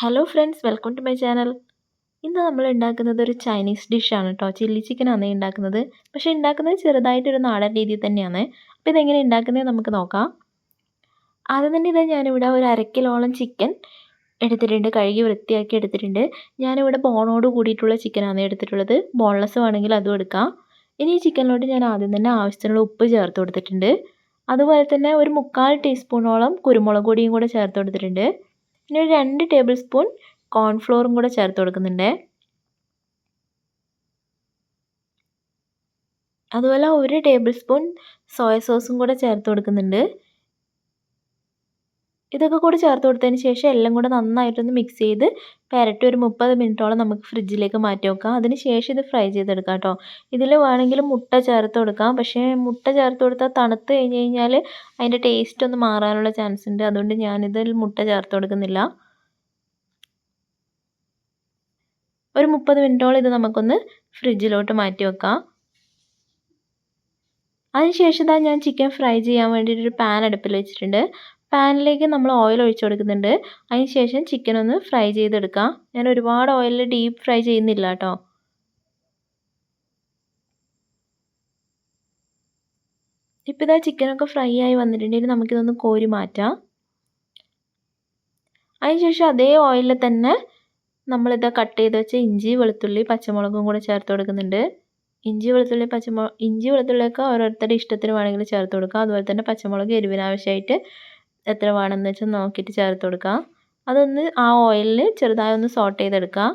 Hello friends welcome to my channel ഇന്ന് നമ്മൾ ഉണ്ടാക്കുന്നത് ഒരു ചൈനീസ് ഡിഷാണ് കേട്ടോ ചില്ലി ചിക്കനാണ് ഉണ്ടാക്കുന്നത്. പക്ഷേ ഉണ്ടാക്കുന്നത് ചെറുതായിട്ടൊരു നാടൻ രീതിയിൽ തന്നെയാണ്. അപ്പോൾ ഇതെങ്ങനെ ഉണ്ടാക്കുന്നത് നമുക്ക് നോക്കാം. ആദ്യം തന്നെ ഇതാ ഞാനിവിടെ ഒരു അരക്കിലോളം കിലോളം ചിക്കൻ എടുത്തിട്ടുണ്ട്. കഴുകി വൃത്തിയാക്കി എടുത്തിട്ടുണ്ട്. ഞാനിവിടെ ബോണോട് കൂടിയിട്ടുള്ള ചിക്കനാണ് എടുത്തിട്ടുള്ളത്. ബോൺലെസ് വേണമെങ്കിൽ അതും എടുക്കാം. ഇനി ഈ ചിക്കനിലോട്ട് ഞാൻ ആദ്യം തന്നെ ആവശ്യത്തിനുള്ള ഉപ്പ് ചേർത്ത് കൊടുത്തിട്ടുണ്ട്. അതുപോലെ തന്നെ ഒരു മുക്കാൽ ടീസ്പൂണോളം കുരുമുളക് പൊടിയും കൂടെ ചേർത്ത് കൊടുത്തിട്ടുണ്ട്. പിന്നെ ഒരു രണ്ട് ടേബിൾ സ്പൂൺ കോൺഫ്ലോറും കൂടെ ചേർത്ത് കൊടുക്കുന്നുണ്ട്. അതുപോലെ ഒരു ടേബിൾ സ്പൂൺ സോയ സോസും കൂടെ ചേർത്ത് കൊടുക്കുന്നുണ്ട്. ഇതൊക്കെ കൂടി ചേർത്ത് കൊടുത്തതിന് ശേഷം എല്ലാം കൂടെ നന്നായിട്ടൊന്ന് മിക്സ് ചെയ്ത് പെരട്ടി ഒരു മുപ്പത് മിനിറ്റോളം നമുക്ക് ഫ്രിഡ്ജിലേക്ക് മാറ്റി വെക്കാം. അതിന് ശേഷം ഇത് ഫ്രൈ ചെയ്തെടുക്കാം കേട്ടോ. ഇതിൽ വേണമെങ്കിൽ മുട്ട ചേർത്ത് കൊടുക്കാം. പക്ഷേ മുട്ട ചേർത്ത് കൊടുത്താൽ തണുത്ത് കഴിഞ്ഞ് കഴിഞ്ഞാൽ അതിന്റെ ടേസ്റ്റ് ഒന്ന് മാറാനുള്ള ചാൻസ് ഉണ്ട്. അതുകൊണ്ട് ഞാനിതിൽ മുട്ട ചേർത്ത് കൊടുക്കുന്നില്ല. ഒരു മുപ്പത് മിനിറ്റോളം ഇത് നമുക്കൊന്ന് ഫ്രിഡ്ജിലോട്ട് മാറ്റി വെക്കാം. അതിനുശേഷം ഇതാ ഞാൻ ചിക്കൻ ഫ്രൈ ചെയ്യാൻ വേണ്ടിയിട്ട് ഒരു പാൻ അടുപ്പിൽ വെച്ചിട്ടുണ്ട്. പാനിലേക്ക് നമ്മൾ ഓയിൽ ഒഴിച്ചു കൊടുക്കുന്നുണ്ട്. അതിന് ശേഷം ചിക്കൻ ഒന്ന് ഫ്രൈ ചെയ്തെടുക്കാം. ഞാൻ ഒരുപാട് ഓയിലിൽ ഡീപ്പ് ഫ്രൈ ചെയ്യുന്നില്ല കേട്ടോ. ഇപ്പോൾ ഇതാ ചിക്കനൊക്കെ ഫ്രൈ ആയി വന്നിട്ടുണ്ടെങ്കിൽ നമുക്കിതൊന്ന് കോരി മാറ്റാം. അതിനുശേഷം അതേ ഓയിലിൽ തന്നെ നമ്മളിത് കട്ട് ചെയ്ത് വെച്ച ഇഞ്ചി വെളുത്തുള്ളി പച്ചമുളകും കൂടെ ചേർത്ത് കൊടുക്കുന്നുണ്ട്. ഇഞ്ചി വെളുത്തുള്ളി പച്ചമുളക് ഇഞ്ചി വെളുത്തുള്ളിയൊക്കെ ഓരോരുത്തരുടെ ഇഷ്ടത്തിന് വേണമെങ്കിൽ ചേർത്ത് കൊടുക്കാം. അതുപോലെ തന്നെ പച്ചമുളക് എരിവിനാവശ്യമായിട്ട് എത്ര വേണമെന്ന് വെച്ചാൽ നോക്കിയിട്ട് ചേർത്ത് കൊടുക്കുക അതൊന്ന് ആ ഓയിലിൽ ചെറുതായി ഒന്ന് സോട്ട് ചെയ്തെടുക്കുക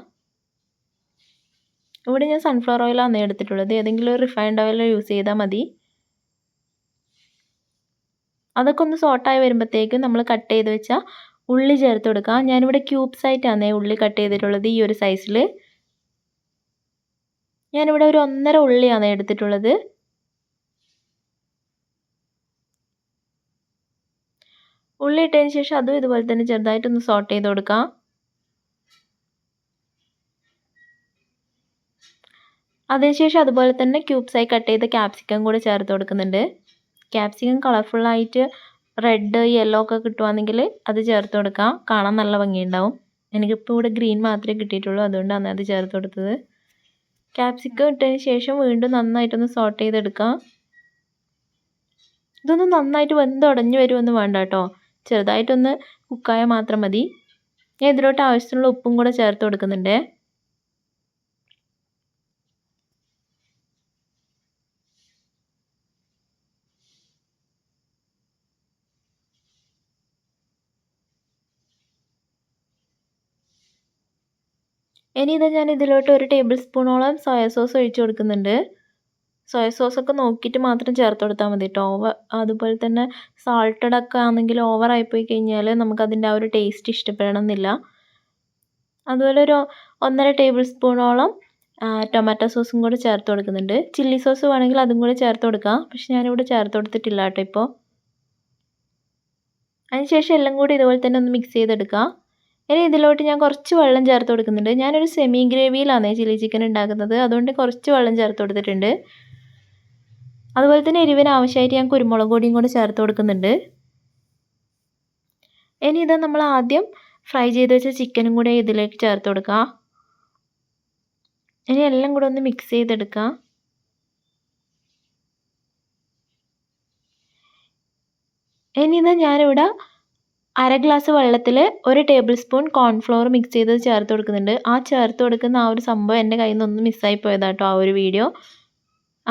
ഇവിടെ ഞാൻ സൺഫ്ലവർ ഓയിലാണ് എടുത്തിട്ടുള്ളത്. ഏതെങ്കിലും ഒരു റിഫൈൻഡ് ഓയിൽ യൂസ് ചെയ്താൽ മതി. അതൊക്കെ ഒന്ന് സോട്ടായി വരുമ്പോഴത്തേക്കും നമ്മൾ കട്ട് ചെയ്ത് വെച്ചാൽ ഉള്ളി ചേർത്ത് കൊടുക്കുക ഞാനിവിടെ ക്യൂബ്സ് ആയിട്ടാണ് ഉള്ളി കട്ട് ചെയ്തിട്ടുള്ളത് ഈ ഒരു സൈസിൽ ഞാനിവിടെ ഒരു ഒന്നര ഉള്ളിയാണ് എടുത്തിട്ടുള്ളത്. ഉള്ളി ഇട്ടതിന് ശേഷം അതും ഇതുപോലെ തന്നെ ചെറുതായിട്ടൊന്ന് സോട്ട് ചെയ്ത് കൊടുക്കാം. അതിനുശേഷം അതുപോലെ തന്നെ ക്യൂബ്സായി കട്ട് ചെയ്ത ക്യാപ്സിക്കം കൂടെ ചേർത്ത് കൊടുക്കുന്നുണ്ട്. ക്യാപ്സിക്കം കളർഫുള്ളായിട്ട് റെഡ് യെല്ലോ ഒക്കെ കിട്ടുവാണെങ്കിൽ അത് ചേർത്ത് കൊടുക്കാം. കാണാൻ നല്ല ഭംഗിയുണ്ടാവും. എനിക്കിപ്പോൾ ഇവിടെ ഗ്രീൻ മാത്രമേ കിട്ടിയിട്ടുള്ളൂ. അതുകൊണ്ടാണ് അത് ചേർത്ത് കൊടുത്തത്. ക്യാപ്സിക്കം ഇട്ടതിന് ശേഷം വീണ്ടും നന്നായിട്ടൊന്ന് സോട്ട് ചെയ്തെടുക്കാം. ഇതൊന്ന് നന്നായിട്ട് വെന്തുടഞ്ഞ് വരുമെന്ന് വേണ്ട കേട്ടോ. ചെറുതായിട്ടൊന്ന് കുക്കായാൽ മാത്രം മതി. ഞാൻ ഇതിലോട്ട് ആവശ്യത്തിനുള്ള ഉപ്പും കൂടെ ചേർത്ത് കൊടുക്കുന്നുണ്ട്. ഇനി ഇത് ഞാൻ ഇതിലോട്ട് ഒരു ടേബിൾ സ്പൂണോളം സോയ സോസ് ഒഴിച്ചു കൊടുക്കുന്നുണ്ട്. സോയ സോസൊക്കെ നോക്കിയിട്ട് മാത്രം ചേർത്ത് കൊടുത്താൽ മതി കേട്ടോ ഓവർ അതുപോലെ തന്നെ സാൾട്ടഡ് ഒക്കെ ആണെങ്കിൽ ഓവറായി പോയി കഴിഞ്ഞാൽ നമുക്കതിന്റെ ആ ഒരു ടേസ്റ്റ് ഇഷ്ടപ്പെടണമെന്നില്ല. അതുപോലെ ഒരു ഒന്നര ടേബിൾ സ്പൂണോളം ടൊമാറ്റോ സോസും കൂടെ ചേർത്ത് കൊടുക്കുന്നുണ്ട്. ചില്ലി സോസ് വേണമെങ്കിൽ അതും കൂടെ ചേർത്ത് കൊടുക്കാം. പക്ഷെ ഞാനിവിടെ ചേർത്ത് കൊടുത്തിട്ടില്ല കേട്ടോ ഇപ്പോൾ. അതിനുശേഷം എല്ലാം കൂടി ഇതുപോലെ തന്നെ ഒന്ന് മിക്സ് ചെയ്തെടുക്കാം. ഇനി ഇതിലോട്ട് ഞാൻ കുറച്ച് വെള്ളം ചേർത്ത് കൊടുക്കുന്നുണ്ട്. ഞാനൊരു സെമി ഗ്രേവിയിലാണ് ചില്ലി ചിക്കൻ ഉണ്ടാക്കുന്നത്. അതുകൊണ്ട് കുറച്ച് വെള്ളം ചേർത്ത് കൊടുത്തിട്ടുണ്ട്. അതുപോലെ തന്നെ എരിവിന് ആവശ്യമായിട്ട് ഞാൻ കുരുമുളക് പൊടിയും കൂടെ ചേർത്ത് കൊടുക്കുന്നുണ്ട്. ഇനി ഇത് നമ്മൾ ആദ്യം ഫ്രൈ ചെയ്ത് വെച്ച ചിക്കനും കൂടെ ഇതിലേക്ക് ചേർത്ത് കൊടുക്കുക ഇനി എല്ലാം കൂടെ ഒന്ന് മിക്സ് ചെയ്തെടുക്കുക ഇനി ഇത് ഞാനിവിടെ അര ഗ്ലാസ് വെള്ളത്തിൽ ഒരു ടേബിൾ സ്പൂൺ കോൺഫ്ലോർ മിക്സ് ചെയ്ത് ചേർത്ത് കൊടുക്കുന്നുണ്ട്. ആ ചേർത്ത് കൊടുക്കുന്ന ആ ഒരു സംഭവം എന്റെ കയ്യിൽ നിന്ന് മിസ്സായി പോയതാട്ടോ ആ ഒരു വീഡിയോ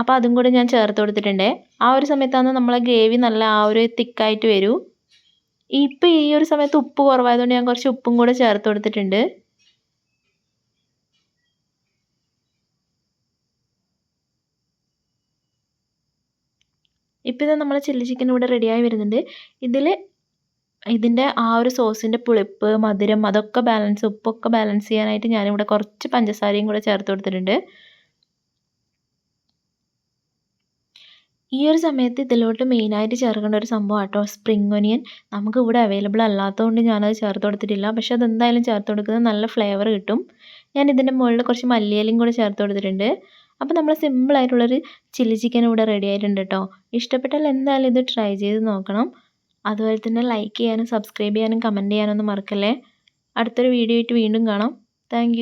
അപ്പോൾ അതും കൂടെ ഞാൻ ചേർത്ത് കൊടുത്തിട്ടുണ്ട്. ആ ഒരു സമയത്താണ് നമ്മളെ ഗ്രേവി നല്ല ആ ഒരു തിക്കായിട്ട് വരൂ. ഇപ്പോൾ ഈ ഒരു സമയത്ത് ഉപ്പ് കുറവായതുകൊണ്ട് ഞാൻ കുറച്ച് ഉപ്പും കൂടെ ചേർത്ത് കൊടുത്തിട്ടുണ്ട്. ഇപ്പോൾ ഇത് നമ്മളെ ചില്ലി ചിക്കൻ ഇവിടെ റെഡിയായി വരുന്നുണ്ട്. ഇതിൽ ഇതിന്റെ ആ ഒരു സോസിന്റെ പുളിപ്പ് മധുരം അതൊക്കെ ബാലൻസ് ഉപ്പൊക്കെ ബാലൻസ് ചെയ്യാനായിട്ട് ഞാനിവിടെ കുറച്ച് പഞ്ചസാരയും കൂടെ ചേർത്ത് കൊടുത്തിട്ടുണ്ട്. ഈ ഒരു സമയത്ത് ഇതിലോട്ട് മെയിനായിട്ട് ചേർക്കേണ്ട ഒരു സംഭവം ആട്ടോ സ്പ്രിംഗ് ഒനിയൻ നമുക്ക് ഇവിടെ അവൈലബിൾ അല്ലാത്തതുകൊണ്ട് ഞാനത് ചേർത്ത് കൊടുത്തിട്ടില്ല. പക്ഷേ അതെന്തായാലും ചേർത്ത് കൊടുക്കുന്നത് നല്ല ഫ്ലേവർ കിട്ടും. ഞാൻ ഇതിന്റെ മുകളിൽ കുറച്ച് മല്ലിയിലയും കൂടെ ചേർത്ത് കൊടുത്തിട്ടുണ്ട്. അപ്പോൾ നമ്മൾ സിമ്പിളായിട്ടുള്ളൊരു ചില്ലി ചിക്കൻ ഇവിടെ റെഡി ആയിട്ടുണ്ട് കേട്ടോ. ഇഷ്ടപ്പെട്ടാൽ എന്തായാലും ഇത് ട്രൈ ചെയ്ത് നോക്കണം. അതുപോലെ തന്നെ ലൈക്ക് ചെയ്യാനും സബ്സ്ക്രൈബ് ചെയ്യാനും കമന്റ് ചെയ്യാനൊന്നും മറക്കല്ലേ. അടുത്തൊരു വീഡിയോ ആയിട്ട് വീണ്ടും കാണാം. താങ്ക്